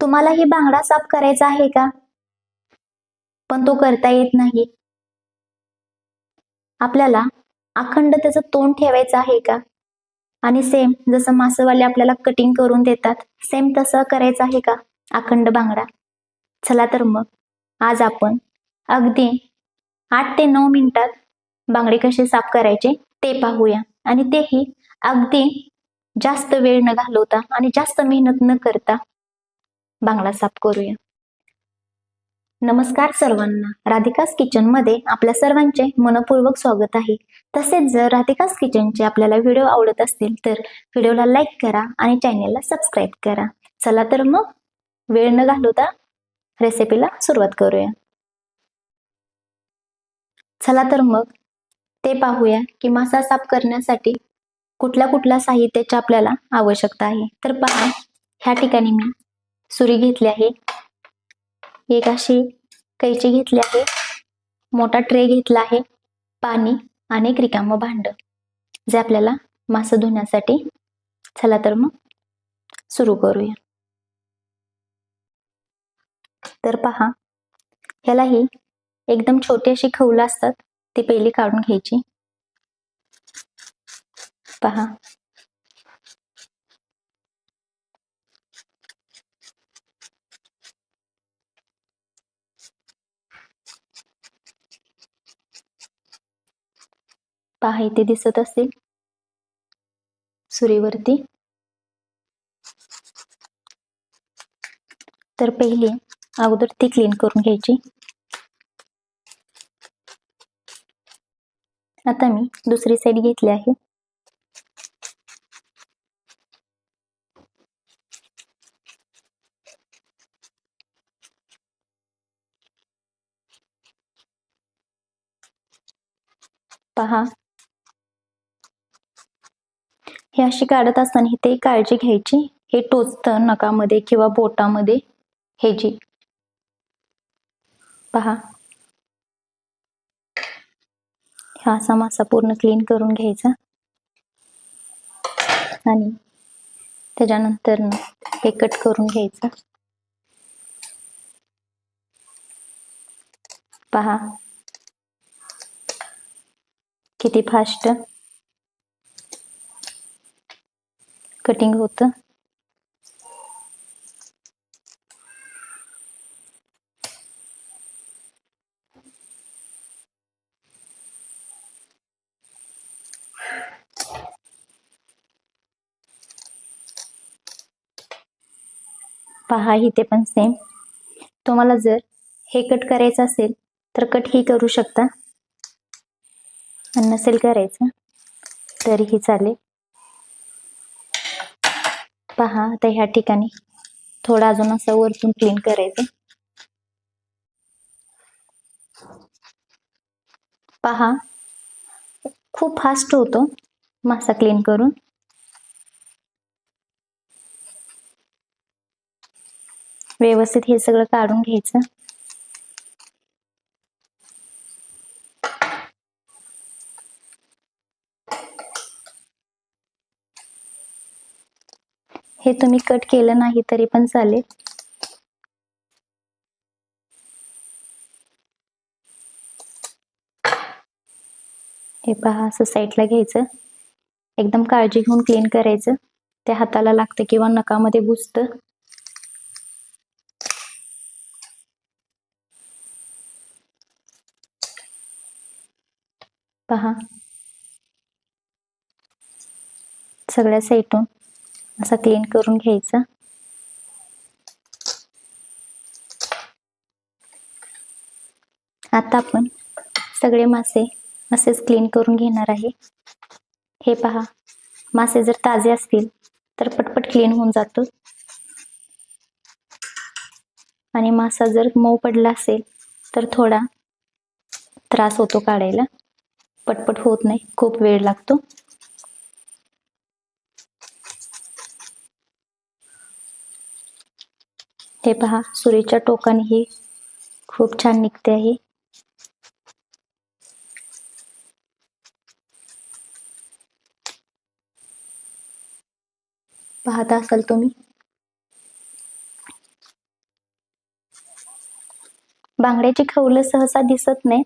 तुम्हालाही बांगडा साफ करायचा आहे का? पण तो करता येत नाही. आपल्याला अखंड त्याचं तोंड ठेवायचं आहे का? आणि सेम जसं मासवाले आपल्याला कटिंग करून देतात सेम तसं करायचं आहे का? अखंड बांगडा? चला तर मग आज आपण अगदी आठ ते नऊ मिनिटात बांगडे कसे साफ करायचे ते पाहूया. आणि तेही अगदी जास्त वेळ न घालवता आणि जास्त मेहनत न करता बांगडा साफ करूया. नमस्कार सर्वांना. राधिकास किचनमध्ये आपल्या सर्वांचे मनपूर्वक स्वागत आहे. तसेच जर राधिकास किचनचे आपल्याला व्हिडिओ आवडत असतील तर व्हिडिओला लाईक करा आणि चॅनेलला सबस्क्राईब करा. चला तर मग वेळ न घालवता रेसिपीला सुरुवात करूया. चला तर मग ते पाहूया की मासा साफ करण्यासाठी कुठल्या कुठल्या साहित्याची आपल्याला आवश्यकता आहे. तर पहा ह्या ठिकाणी मी सुरी घेतली आहे. एक अशी कैची घेतली आहे. मोठा ट्रे घेतला आहे. पाणी आणि एक रिकामं भांड. जे आपल्याला मासं धुण्यासाठी. चला तर मग सुरू करूया. तर पहा ह्यालाही एकदम छोटी अशी खवलं असतात. ती पहिली काढून घ्यायची. पहा आहे इथे दिसत असेल. सुरीवरती. तर पहिली अगोदर ती क्लीन करून घ्यायची. आता मी दुसरी साईड घेतली आहे. पहा. हे अशी काढत असताना ते काळजी घ्यायची. हे टोचतं नकामध्ये किंवा बोटामध्ये. हे जी. पहा. हा असा मासा पूर्ण क्लीन करून घ्यायचा. आणि त्याच्यानंतर हे कट करून घ्यायचं. पहा. किती फास्ट कटिंग होतं. पहा इथे पण सेम तुम्हाला जर हे कट करायचं असेल तर कट ही करू शकता. आणि नसेल करायचं तरीही चालेल. पहा आता ह्या ठिकाणी थोडं अजून असं वरतून क्लीन करायचं. पहा खूप फास्ट होतो मासा क्लीन करून. व्यवस्थित हे सगळं काढून घ्यायचं. हे तुम्ही कट केलं नाही तरी पण चालेल. हे पहा असं साईडला घ्यायचं. एकदम काळजी घेऊन क्लीन करायचं. त्या हाताला लागतं किंवा नकामध्ये घुसतं पहा. सगळ्या साईटून असा क्लीन करून घ्यायचा. आता आपण सगळे मासे असेच क्लीन करून घेणार आहे. हे पहा मासे जर ताजे असतील तर पटपट क्लीन होऊन जातो. आणि मासा जर मऊ पडला असेल तर थोडा त्रास होतो काढायला. पटपट होत नाही खूप वेळ लागतो. हे पहा सुरीच्या टोकाने ही खूप छान निघते आहे. पाहता असाल तुम्ही? बांगड्याची खवल सहसा दिसत नाही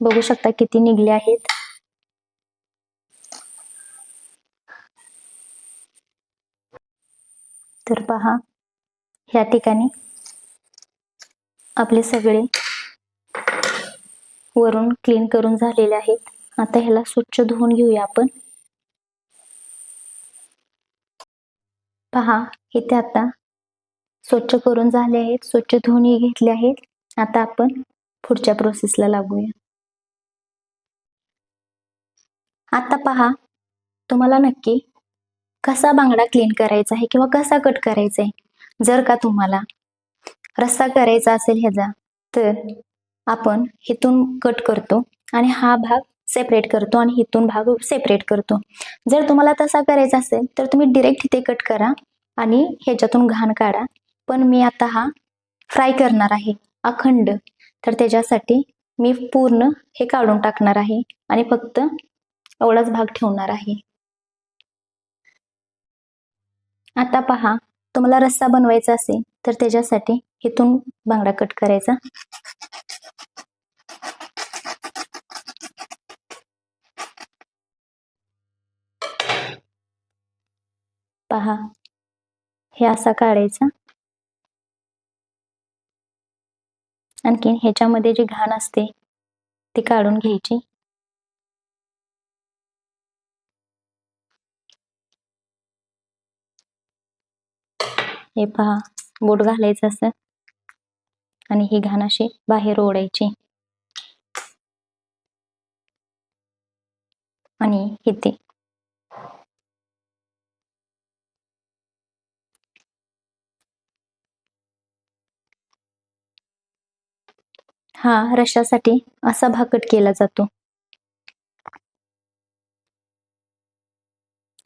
बघू शकता किती निघले आहेत. तर पहा. ह्या ठिकाणी आपले सगळे वरून क्लीन करून झालेले आहेत. आता ह्याला स्वच्छ धुवून घेऊया आपण. पहा इथे आता स्वच्छ करून झाले आहेत. स्वच्छ धुवूनही घेतले आहेत. आता आपण पुढच्या प्रोसेसला लागूया. आता पहा तुम्हाला नक्की कसा बांगडा क्लीन करायचा आहे किंवा कसा कट करायचा आहे? जर का तुम्हाला रस्सा करायचा असेल ह्याचा तर आपण इथून कट करतो आणि हा भाग सेपरेट करतो आणि इथून भाग सेपरेट करतो. जर तुम्हाला तसा करायचा असेल तर तुम्ही डिरेक्ट इथे कट करा आणि ह्याच्यातून घाण काढा. पण मी आता हा फ्राय करणार आहे अखंड. तर त्याच्यासाठी मी पूर्ण हे काढून टाकणार आहे आणि फक्त एवढाच भाग ठेवणार आहे. आता पहा तुम्हाला रस्सा बनवायचा असेल तर त्याच्यासाठी इथून बांगडा कट करायचा. पहा हे असा काढायचा. आणखीन ह्याच्यामध्ये जी घाण असते ती काढून घ्यायची. हे पहा बोट घालायचं असं. आणि ही घाण अशी बाहेर ओढायची. आणि इथे हा रशासाठी असा भाकट केला जातो.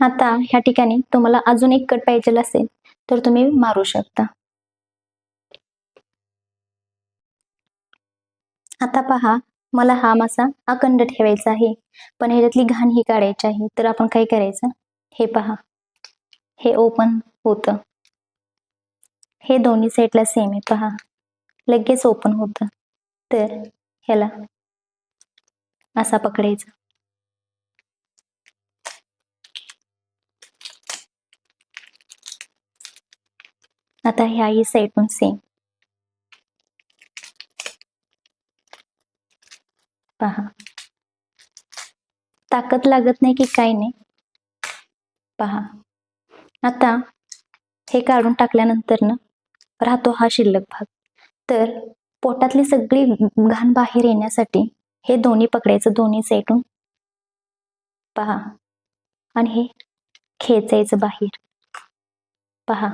आता ह्या ठिकाणी तुम्हाला अजून एक कट पाहिजे असेल तर तुम्ही मारू शकता. आता पहा मला हा मासा अखंड ठेवायचा आहे. पण ह्याच्यातली घाण ही काढायची आहे. तर आपण काय करायचं? हे पहा. हे ओपन होतं. हे दोन्ही साईडला सेम आहे. पहा. लगेच ओपन होतं. तर ह्याला असा पकडायचा. आता ह्याही साईडून सेम पहा. ताकद लागत नाही की काही नाही. पहा. आता हे काढून टाकल्यानंतर ना राहतो हा शिल्लक भाग. तर पोटातली सगळी घाण बाहेर येण्यासाठी हे दोन्ही पकडायचं दोन्ही साईडून. पहा. आणि हे खेचायचं बाहेर. पहा.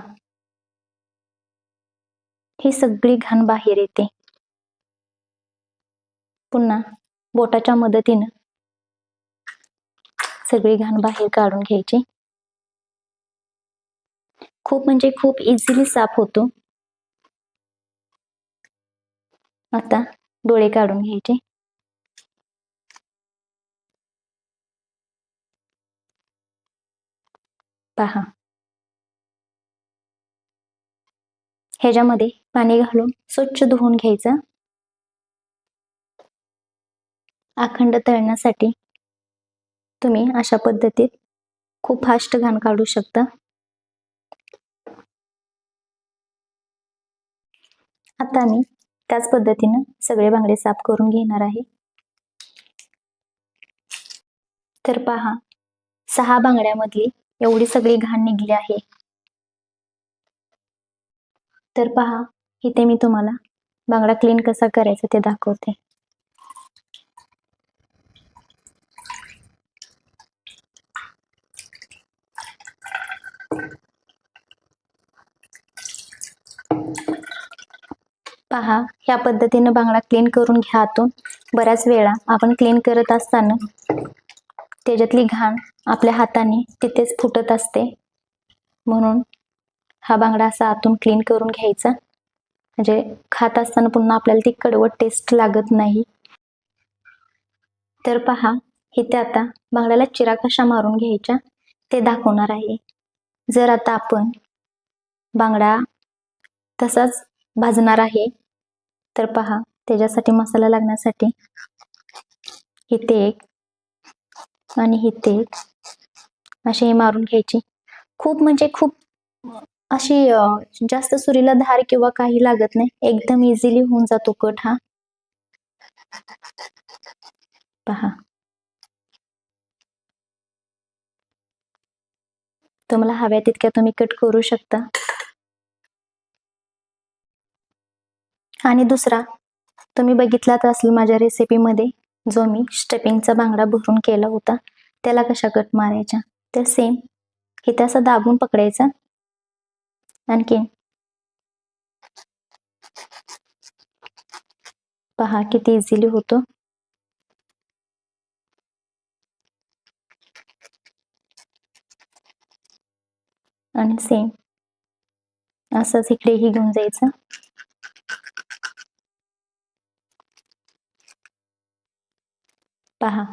ही सगळी घाण बाहेर येते. पुन्हा बोटाच्या मदतीनं सगळी घाण बाहेर काढून घ्यायची. खूप म्हणजे खूप इझिली साफ होतो. आता डोळे काढून घ्यायचे. पहा. ह्याच्यामध्ये पाणी घालून स्वच्छ धुवून घ्यायचं. अखंड तळण्यासाठी तुम्ही अशा पद्धतीत खूप फास्ट घाण काढू शकता. आता मी त्याच पद्धतीनं सगळे बांगडे साफ करून घेणार आहे. तर पहा सहा बांगड्यामधली एवढी सगळी घाण निघली आहे. तर पहा इथे मी तुम्हाला बांगडा क्लीन कसा करायचा ते दाखवते. पहा ह्या पद्धतीने बांगडा क्लीन करून घ्या आतून. बऱ्याच वेळा आपण क्लीन करत असताना त्याच्यातली घाण आपल्या हाताने तिथेच फुटत असते. म्हणून हा बांगडा असा आतून क्लीन करून घ्यायचा. म्हणजे खात असताना पुन्हा आपल्याला ती कडवट टेस्ट लागत नाही. तर पहा इथे आता बांगड्याला चिरा कशा मारून घ्यायच्या ते दाखवणार आहे. जर आता आपण बांगडा तसाच भाजणार आहे तर पहा त्याच्यासाठी मसाला लागण्यासाठी इथे एक आणि इथे एक असे हे मारून घ्यायची. खूप म्हणजे खूप अशी जास्त सुरीला धार किंवा काही लागत नाही. एकदम इझिली होऊन जातो कट हा. पहा. तुम्हाला हव्या तितक्या तुम्ही कट करू शकता. आणि दुसरा तुम्ही बघितलात असेल माझ्या रेसिपीमध्ये जो मी स्टेपिंगचा बांगडा भरून केला होता. त्याला कशा कट मारायच्या? तर सेम हे त्याचा दाबून पकडायचा. आणखीन पहा किती इझिली होतो. आणि सेम असंच इकडेही घेऊन जायचं. पहा.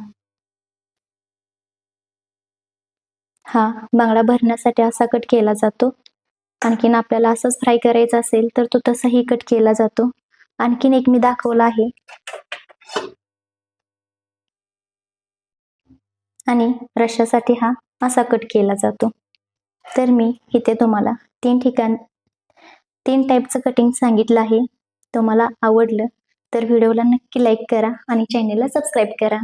हा बांगडा भरण्यासाठी असा कट केला जातो. आणखीन आपल्याला असंच फ्राय करायचा असेल तर तो तसाही कट केला जातो. आणखीन एक मी दाखवला आहे. आणि रश्यासाठी हा असा कट केला जातो. तर मी इथे तुम्हाला तीन ठिकाण तीन टाईपचं कटिंग सांगितलं आहे. तुम्हाला आवडलं तर व्हिडिओला नक्की लाईक करा आणि चॅनेलला सबस्क्राईब करा.